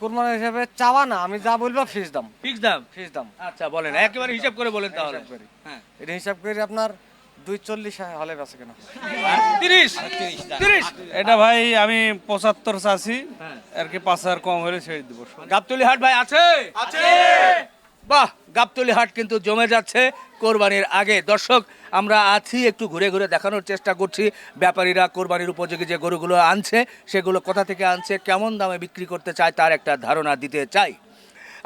কোরবানি হিসাবে চাওয়া না আমি যা বলব ফিস দাম। ফিক্স দাম? ফিস দাম। আচ্ছা বলেন একেবারে হিসাব করে বলেন তাহলে। হ্যাঁ। এটা হিসাব করে আপনার দুই চল্লিশ হলে বেছে কেন তিরিশ? তিরিশ? এটা ভাই আমি পঁচাত্তর চাচ্ছি। হ্যাঁ। আর কি পাঁচ হাজার কম হলে ছেড়ে দিব। গাবতলি হাট ভাই আছে? আছে। বাহ গাবতলি হাট কিন্তু জমে যাচ্ছে কোরবানির আগে। দর্শক আমরা আছি একটু ঘুরে ঘুরে দেখানোর চেষ্টা করছি। ব্যাপারীরা কোরবানির উপযোগী যে গরুগুলো আনছে সেগুলো কোথা থেকে আনছে কেমন দামে বিক্রি করতে চায় তার একটা ধারণা দিতে চাই।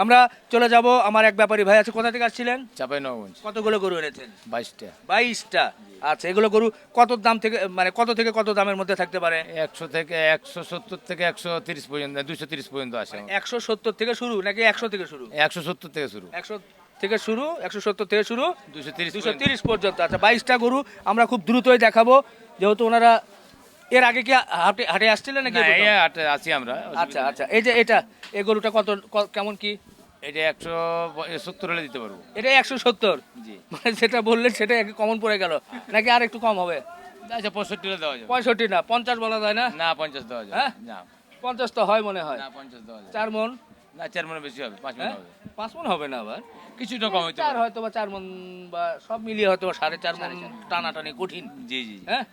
আমরা চলে যাব আমার এক ব্যাপারী ভাই আছে কোথা থেকে আসছিলেন? চাপাই নবগঞ্জ কতগুলো গরু এনেছেন? বাইশটা। বাইশটা? আচ্ছা এগুলো গরু কত দাম থেকে মানে কত থেকে কত দামের মধ্যে থাকতে পারে? একশো থেকে একশো সত্তর থেকে একশো তিরিশ পর্যন্ত দুশো তিরিশ পর্যন্ত আসে একশো সত্তর থেকে শুরু নাকি একশো থেকে শুরু? একশো সত্তর থেকে শুরু। একশো থেকে শুরু একশো সত্তর থেকে শুরু দুশো তিরিশ দুশো তিরিশ পর্যন্ত। আচ্ছা বাইশটা গরু আমরা খুব দ্রুতই দেখাবো। যেহেতু ওনারা এর আগে কি হাটে হাটে আসছিলেন নাকি প্রথম? আছি আমরা আচ্ছা আচ্ছা এই যে এটা এই গরুটা কত কেমন কি? এটা একশো সত্তর হলে দিতে পারব। এটা একশো সত্তর? জি। মানে যেটা বললেন সেটা কমন পড়ে গেল। নাকি আর একটু কম হবে? আচ্ছা পঁয়ষট্টি দেওয়া যাবে। পঁয়ষট্টি না পঞ্চাশ বলা যায় না? না পঞ্চাশ দেওয়া যাবে। হ্যাঁ? না। পঞ্চাশ তো হয় মনে হয়। না পঞ্চাশ দেওয়া যাবে। চার মন? না চার মনে বেশি হবে পাঁচ মনে হ্যাঁ? হবে। পাঁচ মন হবে না আবার? কিছুটা কম হইতে চার হয়তো বা চার মন বা সব মিলিয়ে হয়তো সাড়ে চার মন টানাটানি কঠিন। জি জি হ্যাঁ?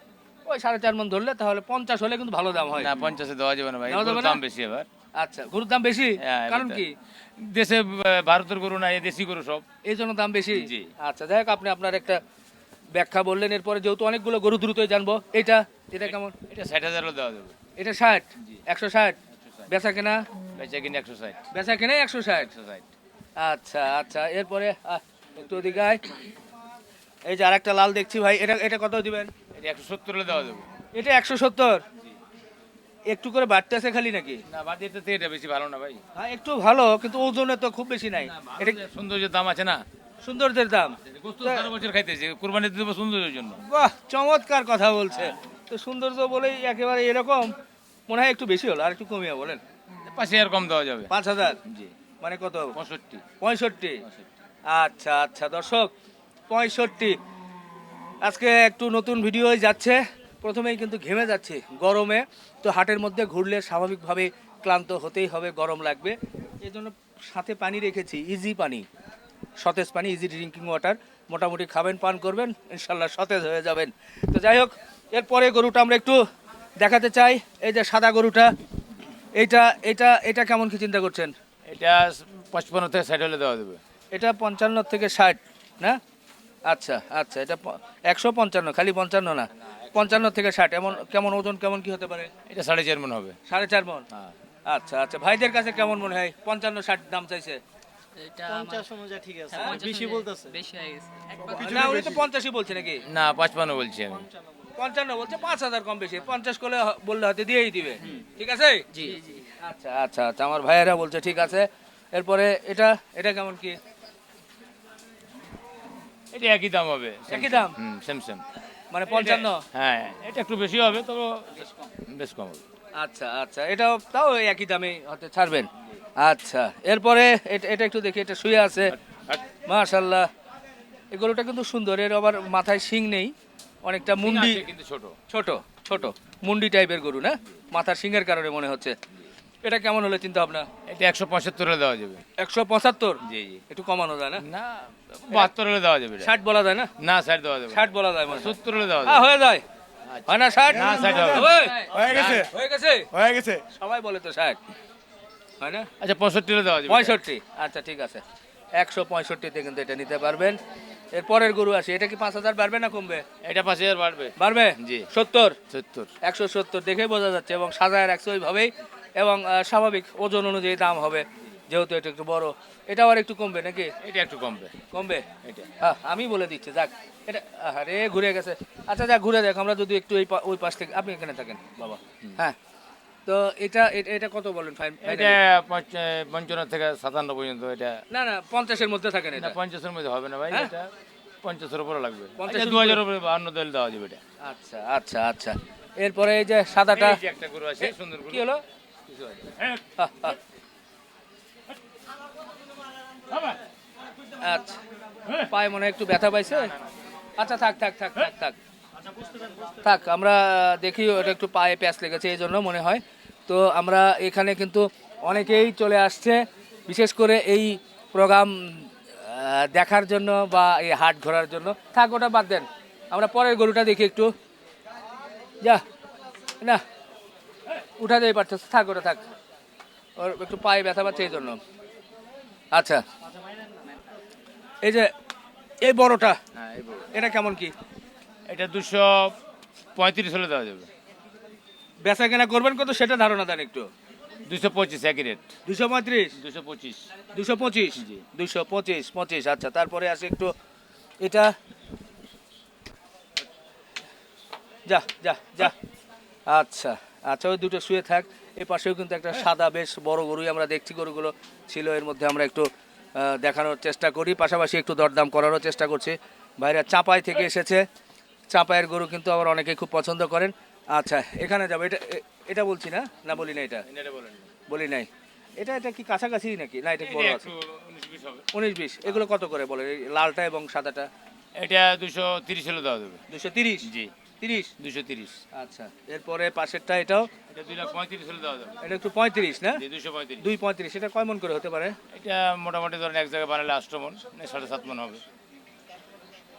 ওই সাড়ে চার মন ধরলে তাহলে পঞ্চাশ হলে কিন্তু ভালো দাম হয়। না পঞ্চাশে দেওয়া যাবে না ভাই? দাম বেশি এবার আচ্ছা গরুর দাম বেশি? হ্যাঁ, কারণ কি? দেশে ভারতের গরু না এই দেশি গরু সব। এই জন্য দাম বেশি? জি। আচ্ছা যাই হোক আপনি আপনার একটা ব্যাখ্যা বললেন এরপরে যেহেতু অনেকগুলো গরু দ্রুতই জানব এটা এটা কেমন? এটা ষাট হাজার দেওয়া যাবে। এটা ষাট। একশো ষাট? বেচা কেনা? বেচা কিনে একশো ষাট। বেচা কেনা একশো ষাট? একশো ষাট। আচ্ছা আচ্ছা এরপরে একটু ওদিকে এই যে আরেকটা লাল দেখছি ভাই এটা এটা কত দিবেন? এটা একশো সত্তর দেওয়া যাবে। এটা একশো সত্তর? একটু করে বাড়তেছে খালি নাকি? না এটা বেশি ভালো না ভাই। হ্যাঁ একটু ভালো কিন্তু ওজনে তো খুব বেশি নাই। এটা সৌন্দর্যের দাম আছে না। সৌন্দর্যের দাম। বছর খাইতেছে কোরবানি দিতে সৌন্দর্যের জন্য। বাহ চমৎকার কথা বলছে। তো সৌন্দর্য বলেই একেবারে এরকম। মনে হয় একটু বেশি হলো আর একটু কমিয়ে বলেন। পাঁচ হাজার কম দেওয়া যাবে। পাঁচ হাজার? জি। মানে কত? পঁয়ষট্টি। পঁয়ষট্টি? আচ্ছা আচ্ছা দর্শক পঁয়ষট্টি। আজকে একটু নতুন ভিডিও যাচ্ছে। প্রথমেই কিন্তু ঘেমে যাচ্ছে গরমে। তো হাটের মধ্যে ঘুরলে স্বাভাবিকভাবে ক্লান্ত হতেই হবে গরম লাগবে। এই জন্য সাথে পানি রেখেছি ইজি পানি। সতেজ পানি ইজি ড্রিঙ্কিং ওয়াটার মোটামুটি খাবেন পান করবেন ইনশাল্লাহ সতেজ হয়ে যাবেন। তো যাই হোক এরপরে গরুটা আমরা একটু দেখাতে চাই এই যে সাদা গরুটা এটা এটা এটা কেমন কি চিন্তা করছেন? এটা পঁচপান্ন থেকে ষাট হলে দেওয়া দেবে এটা পঞ্চান্ন থেকে ষাট না? আচ্ছা আচ্ছা এটা একশো পঞ্চান্ন খালি পঞ্চান্ন না? পঞ্চান্ন থেকে ষাট এমন কেমন ওজন কেমন কি হতে পারে? এটা সাড়ে চার মন হবে। সাড়ে চার মন? হ্যাঁ। আচ্ছা আচ্ছা ভাইদের কাছে কেমন মনে হয়? পঞ্চান্ন ষাট দাম চাইছে। এটা পঞ্চাশ অনুযায়ী ঠিক আছে। আমার বেশি বলতেছে। বেশি হয়ে গেছে। না উনি তো পঞ্চাশই বলছে নাকি? না পঁচপান্ন বলছি আমি। পঞ্চান্ন বলছে পাঁচ হাজার কম বেশি। পঞ্চাশ করলে বললে হয়তো দিয়েই দিবে। ঠিক আছে? জি জি আচ্ছা আচ্ছা আচ্ছা আমার ভাইয়েরা বলছে ঠিক আছে। এরপরে এটা এটা কেমন কি? এটা একই দাম হবে। একই দাম? হুম সেম সেম মানে পঞ্চান্ন? হ্যাঁ এটা একটু বেশি হবে তবে বেশ কম। হবে। আচ্ছা আচ্ছা এটাও তাও একই দামে হতে ছাড়বেন। আচ্ছা এরপরে এটা এটা একটু দেখি এটা শুয়ে আছে। মাশাল্লাহ এগুলোটা কিন্তু সুন্দর এর আবার মাথায় শিং নেই। অনেকটা মুন্ডি ছোট। ছোট ছোট মুন্ডি টাইপের গরু না? মাথার শিংয়ের কারণে মনে হচ্ছে। এটা কেমন হলে চিন্তা ভাবনা? এটা একশো পঁচাত্তর হলে দেওয়া যাবে। একশো পঁচাত্তর? জি জি। একটু কমানো যায় না? না বাহাত্তর হলে দেওয়া যাবে ষাট বলা যায় না? না ষাট দেওয়া যাবে। ষাট বলা যায় সত্তর হলে দেওয়া হ্যাঁ যাবে। হয়ে যায়। হয় না ষাট? না, ষাট হয়ে গেছে। হয়ে গেছে? হয়ে গেছে। সবাই বলে তো ষাট। হয় না? আচ্ছা পঁয়ষট্টি হলে দেওয়া যাবে। পঁয়ষট্টি। আচ্ছা ঠিক আছে। একশো পঁয়ষট্টিতে কিন্তু এটা নিতে পারবেন। এর পরের গরু আছে এটা কি পাঁচ হাজার বাড়বে না কমবে? এটা পাঁচ হাজার বাড়বে। বাড়বে? জি। সত্তর? সত্তর। একশো সত্তর দেখেই বোঝা যাচ্ছে এবং সাজায় রাখছে ওইভাবেই এবং স্বাভাবিক ওজন অনুযায়ী দাম হবে যেহেতু এটা একটু বড়। এটাও আর একটু কমবে নাকি? এটা একটু কমবে। কমবে? এটা। হ্যাঁ আমি বলে দিচ্ছি যাক। এটা আরে ঘুরে গেছে। আচ্ছা যাক ঘুরে দেখ আমরা যদি একটু ওই ওই পাশ থেকে আপনি এখানে থাকেন বাবা। হ্যাঁ। তো এটা এটা- কত বলেন? ফাইন এটা পঞ্চান্ন থেকে সাতান্ন পর্যন্ত এটা। না না পঞ্চাশের মধ্যে থাকেন না পঞ্চাশের মধ্যে হবে না ভাই হ্যাঁ? এটা পঞ্চাশের উপরে লাগবে। পঞ্চাশের দু হাজার উপরে। বাহান্ন দিলে দেওয়া যাবে এটা। আচ্ছা আচ্ছা আচ্ছা। এরপরে এই যে সাদাটা একটা গরু আছে সুন্দর কি হলো। আচ্ছা পায়ে মনে একটু ব্যথা পাইছে। আচ্ছা থাক থাক থাক থাক থাক। থাক আমরা দেখি ওটা একটু পায়ে প্যাঁচ লেগেছে এই জন্য মনে হয়। তো আমরা এখানে কিন্তু অনেকেই চলে আসছে বিশেষ করে এই প্রোগ্রাম দেখার জন্য বা এই হাট ঘোরার জন্য। থাক ওটা বাদ দেন। আমরা পরের গরুটা দেখি একটু। যা না উঠা দিয়ে পারতেছে থাক ওটা থাক। ওর একটু পায়ে ব্যথা পাচ্ছে এই জন্য। আচ্ছা। এই যে এই বড়টা হ্যাঁ। এটা কেমন কি? এটা দুশো পঁয়ত্রিশ হলে দেওয়া যাবে। বেচা কেনা করবেন কত সেটা ধারণা দেন একটু। দুশো পঁচিশ একই রেট দুশো পঁয়ত্রিশ? দুশো পঁচিশ। দুশো পঁচিশ? জি। দুশো পঁচিশ পঁচিশ আচ্ছা তারপরে আসে একটু। এটা যা যা যা। আচ্ছা আচ্ছা ওই দুটো শুয়ে থাক। এই পাশেও কিন্তু একটা সাদা বেশ বড় গরুই আমরা দেখছি। গরুগুলো ছিল এর মধ্যে আমরা একটু দেখানোর চেষ্টা করি। পাশাপাশি একটু দরদাম করারও চেষ্টা করছি। ভাইরা চাপাই থেকে এসেছে। চাপায়ের গরু কিন্তু আবার অনেকেই খুব পছন্দ করেন। আচ্ছা এখানে যাব। এটা এটা বলছি না? না বলি না এটা? বলি নাই। এটা এটা কি কাছাকাছি নাকি? না এটা বড় আছে। উনিশ বিশ এগুলো কত করে বলে লালটা এবং সাদাটা? এটা দুশো তিরিশ হলে দেওয়া যাবে। দুশো তিরিশ? জি। তিরিশ? দুশো তিরিশ। আচ্ছা এরপরে পাশেরটা এটাও? এটা দুই লাখ পঁয়ত্রিশ হলে দেওয়া যাবে। এটা একটু পঁয়ত্রিশ না? দুশো পঁয়ত্রিশ। দুই পঁয়ত্রিশ। এটা কয় মন করে হতে পারে? এটা মোটামুটি ধরেন এক জায়গায় বানালে আষ্ট মন সাড়ে সাত মন হবে।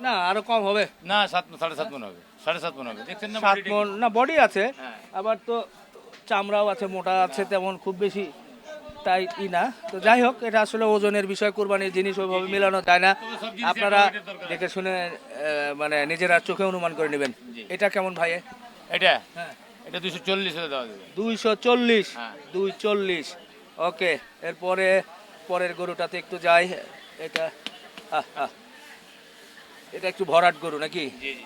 না আরও কম হবে। না সাত সাড়ে সাত মন হবে। সাড়ে সাত মন হবে। দেখছেন না সাত মন না বডি আছে হ্যাঁ। আবার তো চামড়াও আছে মোটা আছে তেমন খুব বেশি তাই ই না। তো যাই হোক এটা আসলে ওজনের বিষয় কোরবানির জিনিস ওইভাবে মেলানো যায় না। আপনারা দেখে শুনে মানে নিজেরা চোখে অনুমান করে নেবেন। এটা কেমন ভাই? এটা? হ্যাঁ। এটা দুশো চল্লিশ দেওয়া যাবে। দুইশো চল্লিশ? হ্যাঁ। দুই চল্লিশ। ওকে এরপরে পরের গরুটাতে একটু যাই। এটা আহ, আহ। এটা একটু ভরাট গরু নাকি? জি জি।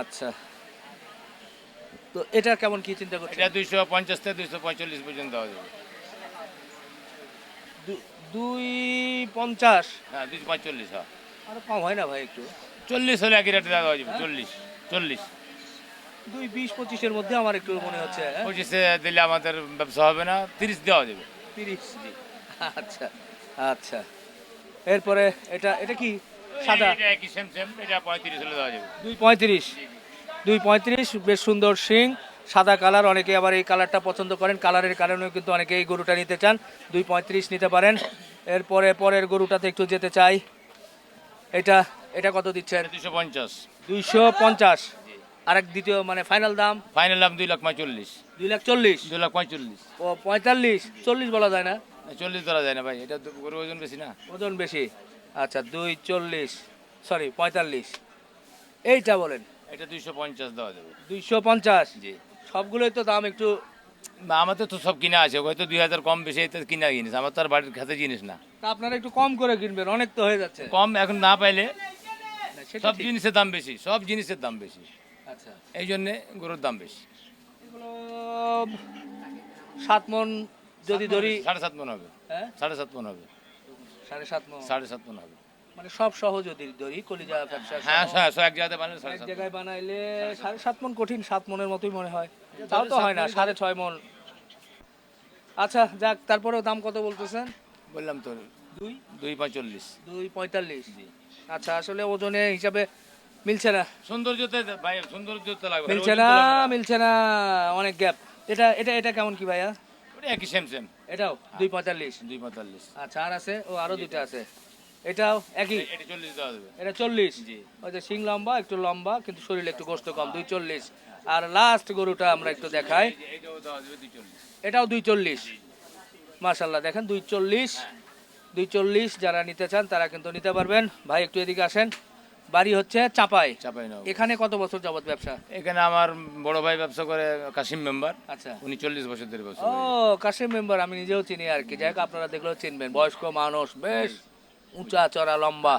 আচ্ছা। তো এটা কেমন কি চিন্তা করছেন? এটা দুইশো পঞ্চাশ থেকে দুইশো পঁয়তাল্লিশ পর্যন্ত দেওয়া যাবে। দুই পঞ্চাশ হ্যাঁ দুইশো পঁয়তাল্লিশ হ্যাঁ। আরও কম হয় না ভাই একটু। চল্লিশ হলে একই রেটে দেওয়া যাবে চল্লিশ চল্লিশ। দুই বিশ পঁচিশের মধ্যে আমার একটু মনে হচ্ছে হ্যাঁ? পঁচিশে দিলে আমাদের ব্যবসা হবে না তিরিশ দেওয়া যাবে। তিরিশ আচ্ছা আচ্ছা। এরপরে এটা এটা কি সাদা। একই সেম সেম এটা পঁয়ত্রিশ হলে দেওয়া যাবে। দুই পঁয়ত্রিশ। দুই পঁয়ত্রিশ বেশ সুন্দর শিং সাদা কালার অনেকে আবার এই কালারটা পছন্দ করেন কালারের কারণেও কিন্তু অনেকে এই গরুটা নিতে চান। দুই পঁয়ত্রিশ নিতে পারেন। এরপরে পরের গরুটাতে একটু যেতে চাই। এটা এটা কত দিচ্ছেন? দুশো পঞ্চাশ। দুইশো পঞ্চাশ। আরেক দ্বিতীয় মানে ফাইনাল দাম? ফাইনাল দাম দুই লাখ পঁয়চল্লিশ দুই লাখ চল্লিশ। দুই লাখ পঁয়তাল্লিশ। ও পঁয়তাল্লিশ। চল্লিশ বলা যায় না? চল্লিশ ধরা যায় না ভাই এটা গরু ওজন বেশি না। ওজন বেশি। আচ্ছা দুই চল্লিশ সরি পঁয়তাল্লিশ। এইটা বলেন। এটা দুইশো পঞ্চাশ দেওয়া যাবে। দুইশো পঞ্চাশ? জি। সবগুলোই তো দাম একটু না, আমাদের তো সব কিনা আছে হয়তো দুই হাজার কম বেশি এটা কিনা জিনিস আমার তো আর বাড়ির খাতে জিনিস না। তা আপনারা একটু কম করে কিনবেন অনেক তো হয়ে যাচ্ছে। কম এখন না পাইলে সব জিনিসের দাম বেশি সব জিনিসের দাম বেশি। আচ্ছা। এই জন্যে গরুর দাম বেশি। সাত মন যদি ধরি সাড়ে সাত মন হবে। হ্যাঁ? সাড়ে সাত মন হবে। সাড়ে সাত মন। সাড়ে সাত মন হবে। মানে সব সহ যদি ধরি কলিজা ব্যবসা হ্যাঁ হ্যাঁ এক জায়গাতে বানালে এক জায়গায় বানাইলে সাড়ে সাত মন কঠিন সাত মনের মতোই মনে হয়। তাও তো হয় না সাড়ে ছয় মন। আচ্ছা যাক তারপরেও দাম কত বলতেছেন? বললাম তো দুই? দুই পঁয়তাল্লিশ। দুই পঁয়তাল্লিশ। আচ্ছা আসলে ওজনে হিসাবে মিলছে না। সৌন্দর্যতে ভাই সৌন্দর্যতে লাগবে। মিলছে না মিলছে না অনেক গ্যাপ এটা এটা এটা কেমন কি ভাইয়া? একই সেম সেম এটাও দুই পঁয়তাল্লিশ দুই পঁয়তাল্লিশ আচ্ছা আর আছে? ও আরও দুইটা আছে। এটাও একই? এটা চল্লিশ দেওয়া যাবে। এটা চল্লিশ? জি। ওই যে শিং লম্বা একটু লম্বা কিন্তু শরীরে একটু গোস্ত কম দুই চল্লিশ আর লাস্ট গরুটা আমরা একটু দেখাই। এটাও দুই চল্লিশ মাশাল্লাহ দেখেন দুই চল্লিশ দুই চল্লিশ যারা নিতে চান তারা কিন্তু নিতে পারবেন। ভাই একটু এদিকে আসেন। বাড়ি হচ্ছে চাপাই। চাপাই এখানে কত বছর যাবত ব্যবসা? এখানে আমার বড় ভাই ব্যবসা করে কাশিম মেম্বার। আচ্ছা। উনি চল্লিশ বছর ধরে ব্যবসা ও কাশিম মেম্বার আমি নিজেও চিনি আর কি। যাই হোক আপনারা দেখলেও চিনবেন। বয়স্ক মানুষ বেশ উঁচা চড়া লম্বা।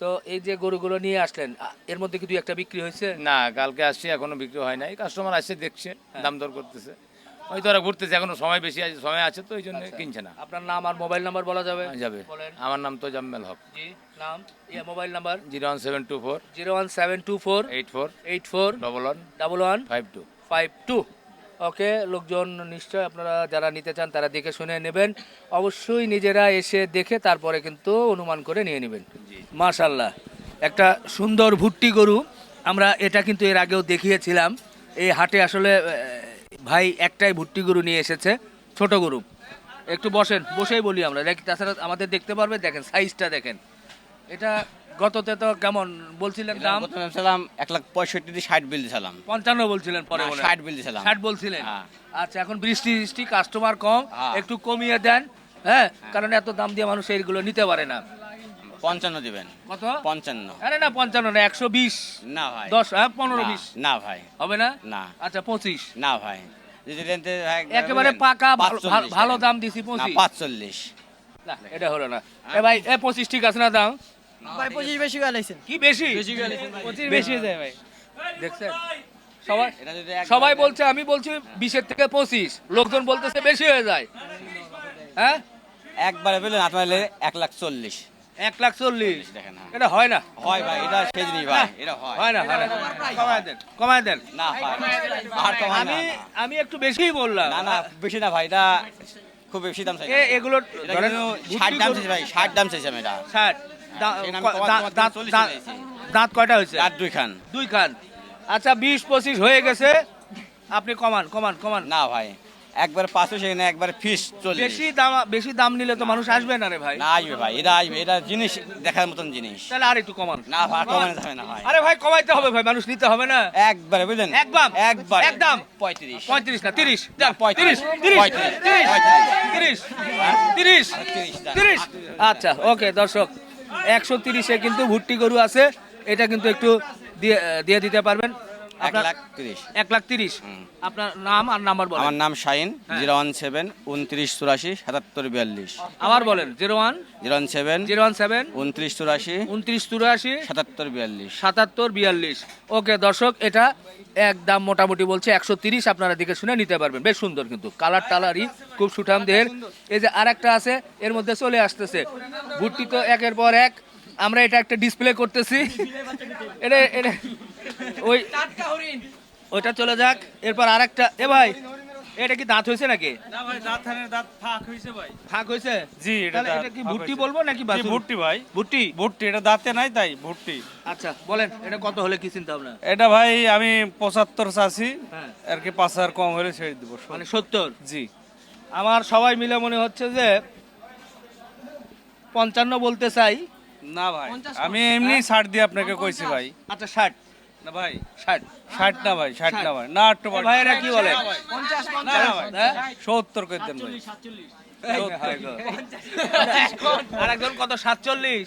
তো এই যে গরুগুলো নিয়ে আসলেন এর মধ্যে কি দুই একটা বিক্রি হয়েছে? না কালকে আসছি এখনও বিক্রি হয় নাই। কাস্টমার আসছে দেখছে হ্যাঁ। দাম দর করতেছে। হয়তো ওরা ঘুরতেছে এখনও সময় বেশি আছে সময় আছে তো ওই জন্য কিনছে না। আপনার নাম আর মোবাইল নাম্বার বলা যাবে? যাবে। আমার নাম তো জাম্মেল হক। জি নাম ইয়া mobile number? Zero one seven two four. Zero one seven two four. Eight four. Eight four. Double one. Double one. Five two. Five two. Okay লোকজন নিশ্চয় আপনারা যারা নিতে চান তারা দেখে শুনে নেবেন। অবশ্যই নিজেরা এসে দেখে তারপরে কিন্তু অনুমান করে নিয়ে নেবেন। মাশাল্লাহ একটা সুন্দর ভুট্টি গরু আমরা এটা কিন্তু এর আগেও দেখিয়েছিলাম। এই হাটে আসলে ভাই একটাই ভুট্টি গরু নিয়ে এসেছে ছোট গরু। একটু বসেন বসেই বলি আমরা। দেখ তাছাড়া আমাদের দেখতে পারবে দেখেন সাইজটা দেখেন। এটা গততে তো কেমন বলছিলেন দাম? প্রথমে ছিলাম এক লাখ পঁয়ষট্টি দিয়ে ষাট বিল দিয়েছিলাম পঞ্চান্ন বলছিলেন পরে 60 বিল দিয়েছিলাম। ষাট বলছিলেন? হ্যাঁ। আচ্ছা এখন বৃষ্টি বৃষ্টি কাস্টমার কম হ্যাঁ। একটু কমিয়ে দেন হ্যাঁ। কারণ এত দাম দিয়ে মানুষ এইগুলো নিতে পারে না। পঞ্চান্ন দিবেন। কত? পঞ্চান্ন। আরে না পঞ্চান্ন না একশো বিশ। না ভাই। দশ হ্যাঁ পনেরো বিশ। না ভাই। হবে না? না। আচ্ছা পঁচিশ। না ভাই। যদি রেন্টে একেবারে পাকা ভালো- দাম দিছি পঁচিশ। পাঁচচল্লিশ। না এটা হলো না। এ ভাই এ পঁচিশ ঠিক আছে না দাম? ভাই পঁচিশ বেশি গালাইছেন কি বেশি? পঁচিশ বেশি হয়ে যায় ভাই। দেখছেন? সবাই এটা যদি এক- সবাই বলছে আমি বলছি বিশের থেকে পঁচিশ। লোকজন বলতেছে বেশি হয়ে যায়। হ্যাঁ? একবারে পেলেন আপনার এক লাখ চল্লিশ। এক লাখ চল্লিশ। দেখেন হ্যাঁ। এটা হয় না? হয় ভাই এটা সেই জিনিস ভাই এটা হয়। হয় না হয় না। কমায় দেন কমায় দেন। না আর কমায় আমি আমি একটু বেশিই বললাম। না না বেশি না ভাই এটা খুব বেশি দাম চাই এ এগুলো ধরেন ষাট দাম চাইছে ভাই ষাট দাম চাইছে আমি এটা। ষাট। দাঁত কয়টা হয়েছে? আর দুই খান দুই খান আচ্ছা বিশ পঁচিশ হয়ে গেছে। আপনি কমান কমান কমান। না ভাই একবার পাঁচশো সেখানে একবার ফিস চল্লিশ। বেশি দাম বেশি দাম নিলে তো মানুষ আসবে না রে ভাই? না আসবে ভাই এটা আসবে এটা জিনিস দেখার মতন জিনিস। তাহলে আর একটু কমান। না ভাই কমানো যাবে না ভাই। আরে ভাই কমাইতে হবে ভাই মানুষ নিতে হবে না। একবারে বুঝলেন? একদম? একবার। একদম? পঁয়ত্রিশ। পঁয়ত্রিশ না তিরিশ। পঁয়ত্রিশ। তিরিশ তিরিশ। তিরিশ। তিরিশ। আচ্ছা ওকে দর্শক একশো তিরিশে কিন্তু ভুট্টি গরু আছে। এটা কিন্তু একটু দিয়ে দিয়ে দিতে পারবেন। এক লাখ তিরিশ। এক লাখ তিরিশ। আপনার নাম আর নাম্বার বলেন। আমার নাম শাহিন হ্যাঁ। জিরো ওয়ান সেভেন উনত্রিশ চুরাশি সাতাত্তর বিয়াল্লিশ। আবার বলেন zero one. Zero one seven zero one seven উনত্রিশ চুরাশি উনত্রিশ চুরাশি সাতাত্তর বিয়াল্লিশ। সাতাত্তর বিয়াল্লিশ। ওকে দর্শক এটা একদম মোটামুটি বলছে একশো তিরিশ আপনারা দিকে শুনে নিতে পারবেন। বেশ সুন্দর কিন্তু কালার টালারই খুব সুঠাম দেহের। এই যে আর একটা আছে এর মধ্যে চলে আসতেছে। ভুট্টি তো একের পর এক। আমরা এটা একটা ডিসপ্লে করতেছি। এটা এটা ওই ওইটা চলে যাক। এরপর আর একটা এ ভাই এটা কি দাঁত হয়েছে নাকি? না ভাই দাঁত দাঁত ফাঁক হয়েছে ভাই। ফাঁক হয়েছে? জি এটা দাঁত এটা কি ভুট্টি বলব নাকি বাছুর? ভুট্টি ভাই। ভুট্টি? ভুট্টি এটা দাঁতে নাই তাই ভুট্টি। আচ্ছা বলেন এটা কত হলে কি চিন্তা ভাবনা? এটা ভাই আমি পঁচাত্তর চাষি হ্যাঁ। আর কি পাঁচ হাজার কম হলে ছেড়ে দিব মানে সত্তর? জি। আমার সবাই মিলে মনে হচ্ছে যে পঞ্চান্ন বলতে চাই। না ভাই আমি এমনি ছাড় দিয়ে আপনাকে কইছি ভাই। আচ্ছা ষাট। না ভাই ষাট। ষাট না ভাই ষাট না ভাই। না একটু ভাইয়েরা কি বলে? না না ভাই হ্যাঁ? সত্তর করে দেন ভাই। আর একজন কত? সাতচল্লিশ?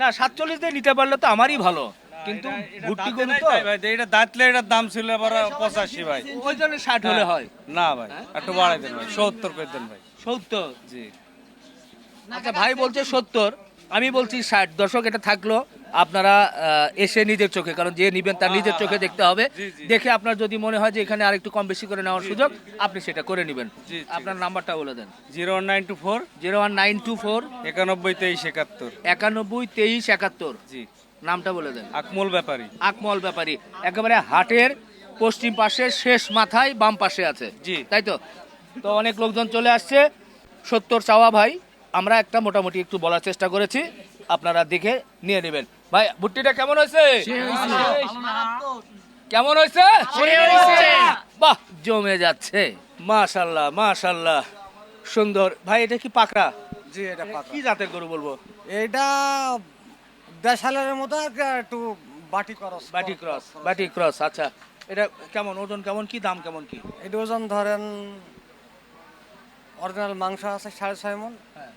না সাতচল্লিশ দিয়ে নিতে পারলে তো আমারই ভালো। কিন্তু ভুট্টি গরু তো ভাই এটা দাঁতলে এটার দাম ছিল আবার পঁচাশি ভাই। ওই জন্য ষাট হলে হয়। না ভাই একটু বাড়াই দেন ভাই সত্তর করে দেন ভাই। সত্তর? জি। আচ্ছা ভাই বলছে সত্তর আমি বলছি ষাট। দর্শক এটা থাকল আপনারা এসে নিজের চোখে কারণ যে নিবেন তার নিজের চোখে দেখতে হবে। দেখে আপনার যদি মনে হয় যে এখানে আরেকটু কম বেশি করে নেওয়ার সুযোগ আপনি সেটা করে নেবেন। জি, আপনার নাম্বারটা বলে দেন। Zero one nine two four. Zero one nine two four. একানব্বই তেইশ একাত্তর। একানব্বই তেইশ একাত্তর। জি। নামটা বলে দেন। আকমল ব্যাপারী। আকমল ব্যাপারী। একেবারে হাটের পশ্চিম পাশে শেষ মাথায় বাম পাশে আছে। জি। তাই তো? তো অনেক লোকজন চলে আসছে। সত্তর চাওয়া ভাই আমরা একটা মোটামুটি একটু বলার চেষ্টা করেছি। আপনারা দেখে নিয়ে নেবেন। ভাই ভুট্টিটা কেমন হয়েছে? কেমন হয়েছে? বাহ জমে যাচ্ছে। মাশাল্লাহ মাশাল্লাহ। সুন্দর। ভাই এটা কি পাকড়া? জি এটা পাকা কি জাতের গরু বলব? এইটা দেশালের মতো একটু বাটি ক্রস। বাটি ক্রস বাটি ক্রস আচ্ছা। এটা কেমন ওজন কেমন কি দাম কেমন কি? এটা ওজন ধরেন অরিজিনাল মাংস আছে সাড়ে ছয় মন হ্যাঁ।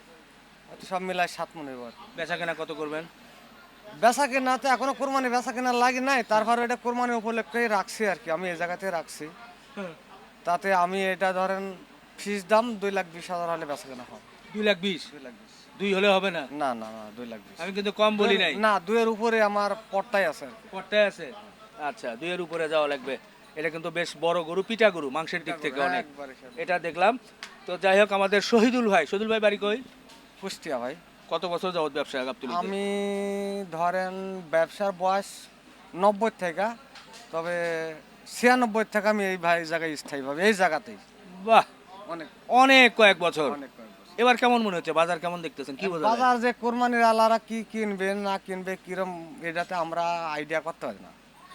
সব মিলায় সাত মন এবার বেচা কেনা কত করবেন? বেচা কেনা তো এখনও কোরবানি বেচা কেনা লাগে নাই তারপরে এটা কোরবানি উপলক্ষেই রাখছি আর কি আমি এই জায়গাতে রাখছি। তাতে আমি এটা ধরেন ফিস দাম দুই লাখ বিশ হাজার হলে বেচা কেনা হয় দুই লাখ বিশ? দুই লাখ বিশ। দুই হলে হবে না? না না না দুই লাখ বিশ। আমি কিন্তু কম বলি নাই। না দুইয়ের উপরে আমার পট্টাই আছে। পট্টায় আছে? আচ্ছা দুইয়ের উপরে যাওয়া লাগবে। এটা কিন্তু বেশ বড় গরু পিটা গরু মাংসের দিক থেকে অনেক। এটা দেখলাম। তো যাই হোক আমাদের শহীদুল ভাই শহীদুল ভাই বাড়ি কই? কুষ্টিয়া ভাই। কত বছর যাবত ব্যবসা গাবতুলি আমি ধরেন ব্যবসার বয়স নব্বই থেকে তবে ছিয়ানব্বই থেকে আমি এই ভাই জায়গায় স্থায়ীভাবে এই জায়গাতেই। বাহ! অনেক। অনেক কয়েক বছর। অনেক কয়েক বছর। এবার কেমন মনে হচ্ছে? বাজার কেমন দেখতেছেন? কি বোঝা যায়? বাজার যে কোরবানির আলারা কি কিনবে না কিনবে কিরম এটাতে আমরা আইডিয়া করতে পারি না।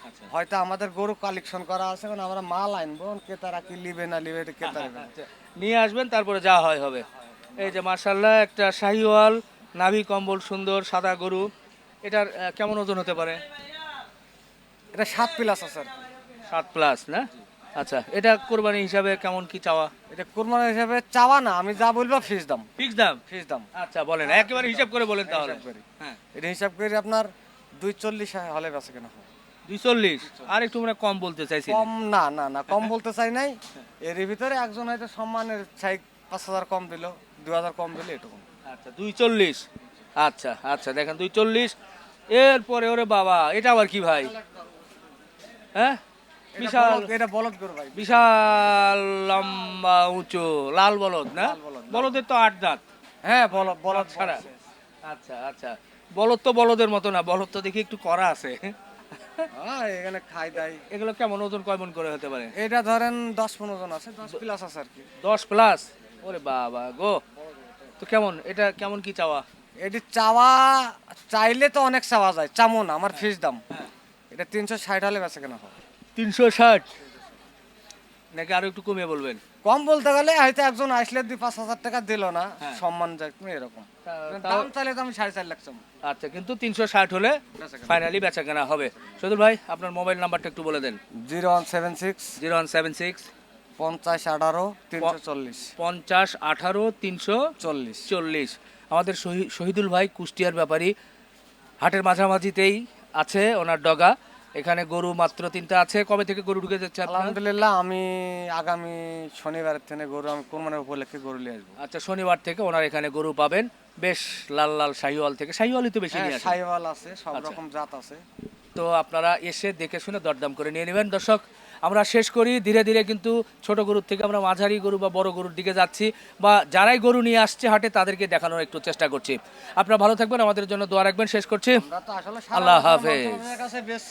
আচ্ছা। হয়তো আমাদের গরু কালেকশন করা আছে কারণ আমরা মাল আনব ক্রেতারা কি লিবে না লিবে এটা ক্রেতা লিবে আচ্ছা, নিয়ে আসবেন তারপরে যা হয় হবে। এই যে মার্শাল্লাহ একটা শাহিওয়াল নাভি কম্বল সুন্দর সাদা গরু। এটার কেমন ওজন হতে পারে? এটা সাত প্লাস আছে। আর কি। সাত প্লাস না? আচ্ছা এটা কোরবানি হিসাবে কেমন কি চাওয়া? এটা কোরবানি হিসাবে চাওয়া না আমি যা বলব ফিস দাম। ফিক্স দাম? ফিস দাম। আচ্ছা বলেন একেবারে হিসাব করে বলেন তাহলে। হিসাব করি। হ্যাঁ। এটা হিসাব করে আপনার দুই চল্লিশ হলে বেচা কেনা দুই চল্লিশ? আর একটু মানে কম বলতে চাইছি। কম না না না কম বলতে চাই নাই। এর ভিতরে একজন হয়তো সম্মানের চাই পাঁচ হাজার কম দিল দু হাজার কম দিলে এটুকু আচ্ছা দুই চল্লিশ আচ্ছা আচ্ছা দেখেন দুই চল্লিশ এরপরে ওরে বাবা এটা আবার কি ভাই? হ্যাঁ? বিশাল এটা বলদ করো ভাই। বিশাল লম্বা উঁচু লাল বলদ না? বলদের তো আট দাঁত। হ্যাঁ বলদ বলদ ছাড়া। আচ্ছা আচ্ছা। বলদ তো বলদের মতো না বলদ তো দেখি একটু করা আছে। হ্যাঁ এখানে খাই দাই এগুলো কেমন ওজন কয় মন করে হতে পারে? এটা ধরেন দশ পনেরো জন আছে দশ প্লাস আছে আর কি। দশ প্লাস ওরে বাবা গো। তো কেমন? এটা কেমন কি চাওয়া? এটি চাওয়া চাইলে তো অনেক চাওয়া যায়। চামো না আমার ফিস দাম। এটা তিনশো ষাট হলে বেচা কেনা হবে তিনশো ষাট? নাকি আরও একটু কমিয়ে বলবেন? কম বলতে গেলে হয়তো একজন আসলে দুই পাঁচ হাজার টাকা দিল না সম্মান যাক এরকম। তা- দাম চাইলে তো আমি সাড়ে চার লাখ আচ্ছা কিন্তু তিনশো ষাট হলে ফাইনালি বেচা কেনা হবে। সদুল ভাই আপনার মোবাইল নাম্বারটা একটু বলে দেন। Zero one seven six zero one seven six পঞ্চাশ আঠারো তিনশো চল্লিশ। পঞ্চাশ আঠারো তিনশো চল্লিশ। চল্লিশ। আমাদের শহীদুল ভাই কুষ্টিয়ার ব্যাপারী হাটের মাঝামাঝিতেই আছে ওনার ডগা। এখানে গরু মাত্র তিনটা আছে। কবে থেকে গরু ঢুকে যাচ্ছে আলহামদুলিল্লাহ আমি আগামী শনিবার থেকে গরু আমি কোরবানের উপলক্ষে গরু নিয়ে আসব। আচ্ছা শনিবার থেকে ওনার এখানে গরু পাবেন। বেশ লাল লাল শাহিওয়াল থেকে। শাহিওয়ালই তো বেশি হ্যাঁ নিয়ে আসেন। আছে সব আচ্ছা। রকম জাত আছে। তো আপনারা এসে দেখে শুনে দরদাম করে নিয়ে নেবেন। দর্শক আমরা শেষ করি। ধীরে ধীরে কিন্তু ছোট গরুর থেকে আমরা মাঝারি গরু বা বড় গরুর দিকে যাচ্ছি বা যারাই গরু নিয়ে আসছে হাটে তাদেরকে দেখানোর একটু চেষ্টা করছি। আপনারা ভালো থাকবেন আমাদের জন্য দোয়া রাখবেন। শেষ করছি। আল্লাহ হাফেজ।